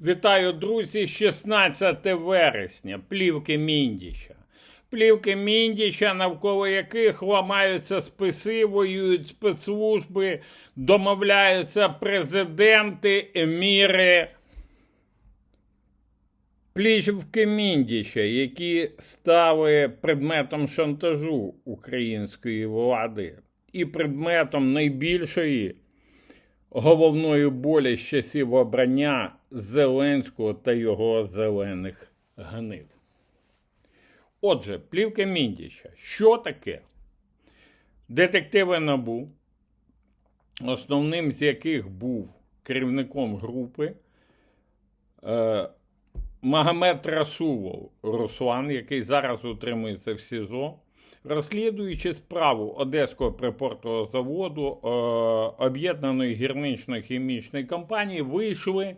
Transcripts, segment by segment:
Вітаю, друзі! 16 вересня. Плівки Міндіча. Плівки Міндіча, навколо яких ламаються списи, воюють спецслужби, домовляються президенти, еміри. Плівки Міндіча, які стали предметом шантажу української влади і предметом найбільшої головної болі з часів обрання Зеленського та його зелених гнид. Отже, плівка Міндіча. Що таке? Детективи НАБУ, основним з яких був керівником групи е, Магомед Расулов Руслан, який зараз утримується в СІЗО, розслідуючи справу Одеського припортового заводу е, об'єднаної гірнично-хімічної компанії, вийшли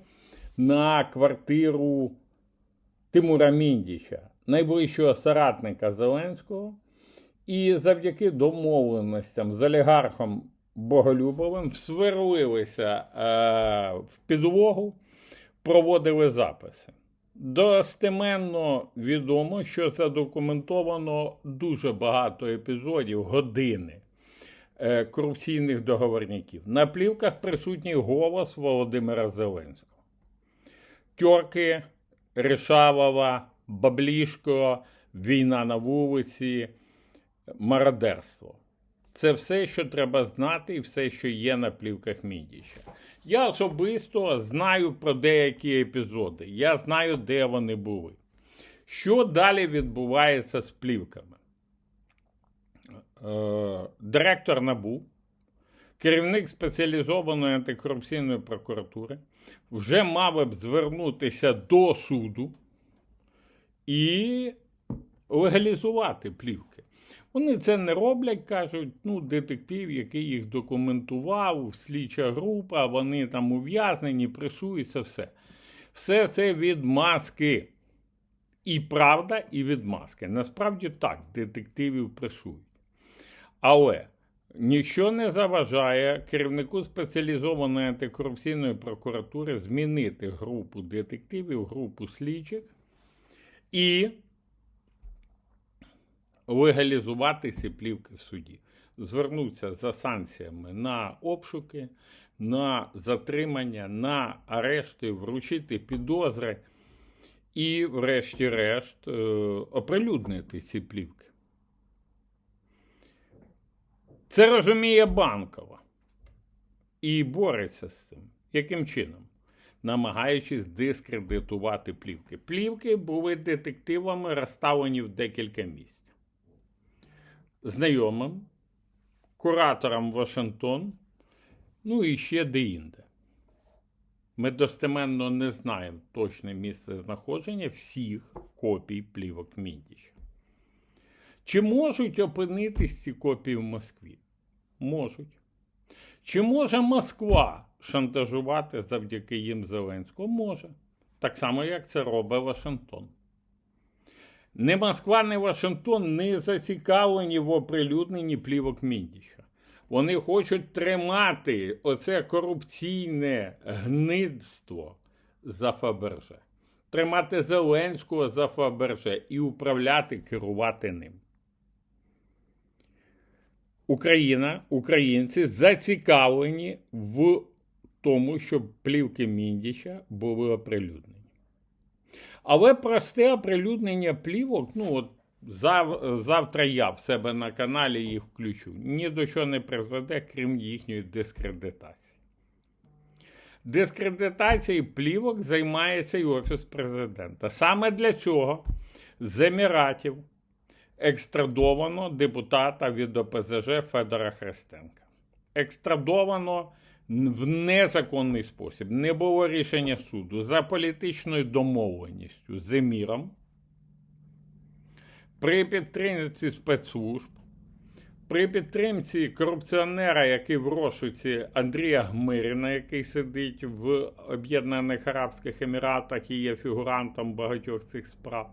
на квартиру Тимура Міндіча, найближчого соратника Зеленського, і завдяки домовленостям з олігархом Боголюбовим всверлилися е, в підлогу, проводили записи. Достеменно відомо, що задокументовано дуже багато епізодів, години е, корупційних договорників. На плівках присутній голос Володимира Зеленського. Тьорки, Ришавова, Баблішко, війна на вулиці, мародерство. Це все, що треба знати, і все, що є на плівках Мідіча. Я особисто знаю про деякі епізоди. Я знаю, де вони були. Що далі відбувається з плівками? Е, директор НАБУ, керівник спеціалізованої антикорупційної прокуратури, вже мав б звернутися до суду і легалізувати плівки. Вони це не роблять, кажуть, ну, детектив, який їх документував, слідча група, вони там ув'язнені, пресуються, все. Все це від маски. І правда, і від маски. Насправді так, детективів пресують. Але нічого не заважає керівнику спеціалізованої антикорупційної прокуратури змінити групу детективів, групу слідчих і легалізувати ці плівки в суді, звернутися за санкціями на обшуки, на затримання, на арешти, вручити підозри і, врешті-решт, е, оприлюднити ці плівки. Це розуміє банкова і бореться з цим. Яким чином? намагаючись дискредитувати плівки. Плівки були детективами розставлені в декілька місць. Знайомим, кураторам Вашингтон, ну і ще деінде. Ми достеменно не знаємо точне місце знаходження всіх копій плівок Міндіча. Чи можуть опинитись ці копії в Москві? Можуть. Чи може Москва шантажувати завдяки їм Зеленського? Може. Так само, як це робить Вашингтон. Не Москва, не Вашингтон не зацікавлені в оприлюдненні плівок Міндіча. Вони хочуть тримати оце корупційне гнидство за Фаберже, тримати Зеленського за Фаберже і управляти, керувати ним. Україна, українці зацікавлені в тому, щоб плівки Міндіча були оприлюднені. Але просте оприлюднення плівок, ну от зав, завтра я в себе на каналі їх включу, ні до чого не призведе, крім їхньої дискредитації. Дискредитацією плівок займається і Офіс президента. Саме для цього з Еміратів екстрадовано депутата від ОПЗЖ Федора Христенка. Екстрадовано в незаконний спосіб. Не було рішення суду за політичною домовленістю з Еміром. При підтримці спецслужб, при підтримці корупціонера, який в розшуці Андрія Гмиріна, який сидить в Об'єднаних Арабських Еміратах і є фігурантом багатьох цих справ.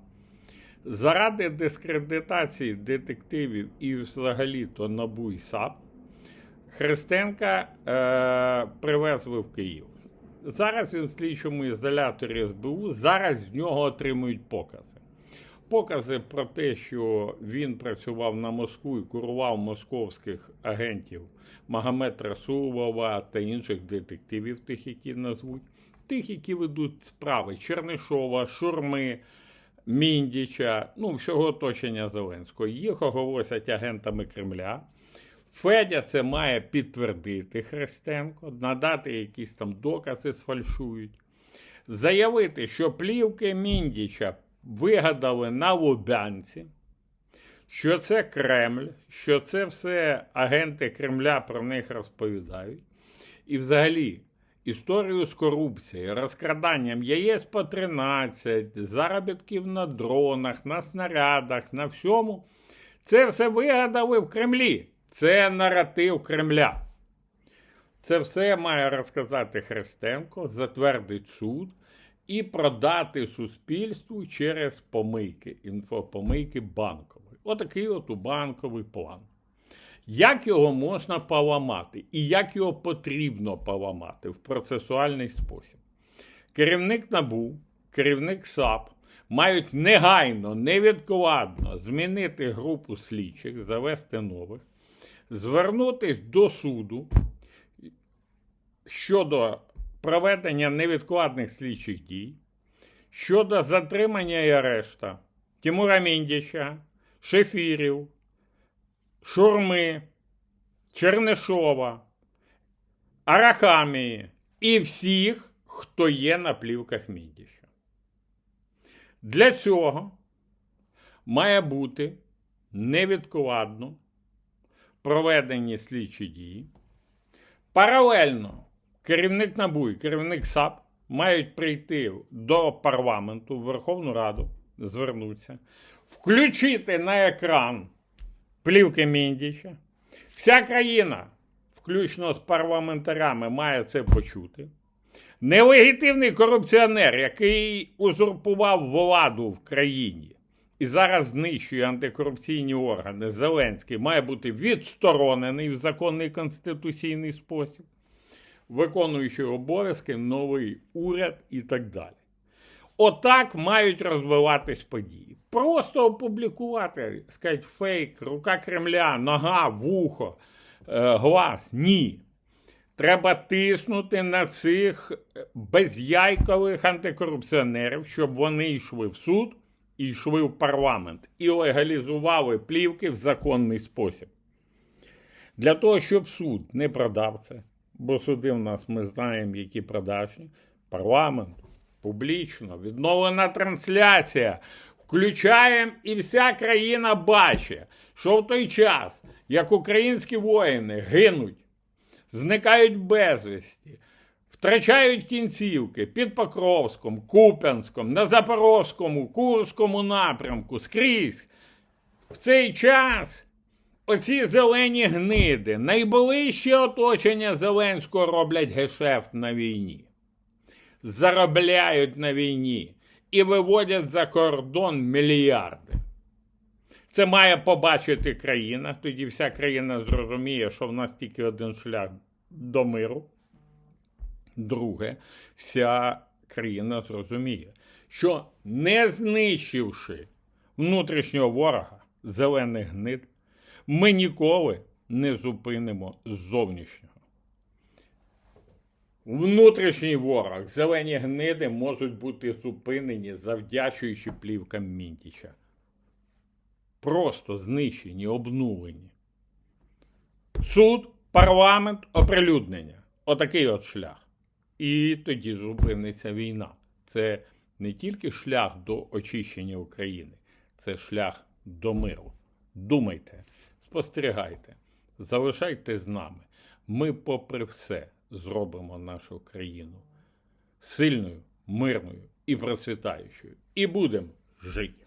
Заради дискредитації детективів і взагалі-то НАБУ і САП Христенка е, привезли в Київ. Зараз він в слідчому ізоляторі СБУ, зараз з нього отримують покази. Покази про те, що він працював на Москву і курував московських агентів Магомед Расулова та інших детективів, тих, які назвуть, тих, які ведуть справи Чернишова, Шурми, Міндіча, ну, всього оточення Зеленського. Їх оголосять агентами Кремля. Федя це має підтвердити Христенко, надати якісь там докази сфальшують, заявити, що плівки Міндіча вигадали на Лубянці, що це Кремль, що це все агенти Кремля про них розповідають. І взагалі історію з корупцією, розкраданням яєць по 13, заробітків на дронах, на снарядах, на всьому. Це все вигадали в Кремлі. Це наратив Кремля. Це все має розказати Христенко, затвердить суд і продати суспільству через помийки, інфопомийки банкової. Отакий от у банковий план. Як його можна поламати і як його потрібно поламати в процесуальний спосіб? Керівник НАБУ, керівник САП мають негайно, невідкладно змінити групу слідчих, завести нових, звернутись до суду щодо проведення невідкладних слідчих дій, щодо затримання і арешта Тимура Міндіча, Шефірів, Шурми, Чернишова, Арахамії і всіх, хто є на плівках Міндіча. Для цього має бути невідкладно проведені слідчі дії. Паралельно керівник НАБУ і керівник САП мають прийти до парламенту, в Верховну Раду, звернутися, включити на екран плівки Міндіча. Вся країна, включно з парламентарями, має це почути. Нелегітимний корупціонер, який узурпував владу в країні і зараз знищує антикорупційні органи, Зеленський має бути відсторонений в законний конституційний спосіб, виконуючи обов'язки новий уряд і так далі. Отак мають розвиватись події. Просто опублікувати, сказати, фейк, рука Кремля, нога, вухо, е, глаз. Ні. Треба тиснути на цих безяйкових антикорупціонерів, щоб вони йшли в суд і йшли в парламент і легалізували плівки в законний спосіб. Для того, щоб суд не продав це, бо суди в нас ми знаємо, які продажні, парламент, публічно, відновлена трансляція. Включаємо і вся країна бачить, що в той час, як українські воїни гинуть, зникають безвісті, втрачають кінцівки під Покровськом, Куп'янськом, на Запорозькому, Курському напрямку, скрізь. В цей час оці зелені гниди, найближче оточення Зеленського роблять гешефт на війні, заробляють на війні і виводять за кордон мільярди. Це має побачити країна, тоді вся країна зрозуміє, що в нас тільки один шлях до миру. Друге, вся країна зрозуміє, що не знищивши внутрішнього ворога, зелених гнид, ми ніколи не зупинимо зовнішнього. Внутрішній ворог, зелені гниди можуть бути зупинені, завдячуючи плівкам Міндіча. Просто знищені, обнулені. Суд, парламент, оприлюднення. Отакий от шлях. І тоді зупиниться війна. Це не тільки шлях до очищення України, це шлях до миру. Думайте, спостерігайте, залишайте з нами. Ми, попри все, зробимо нашу країну сильною, мирною і процвітаючою. І будемо жити.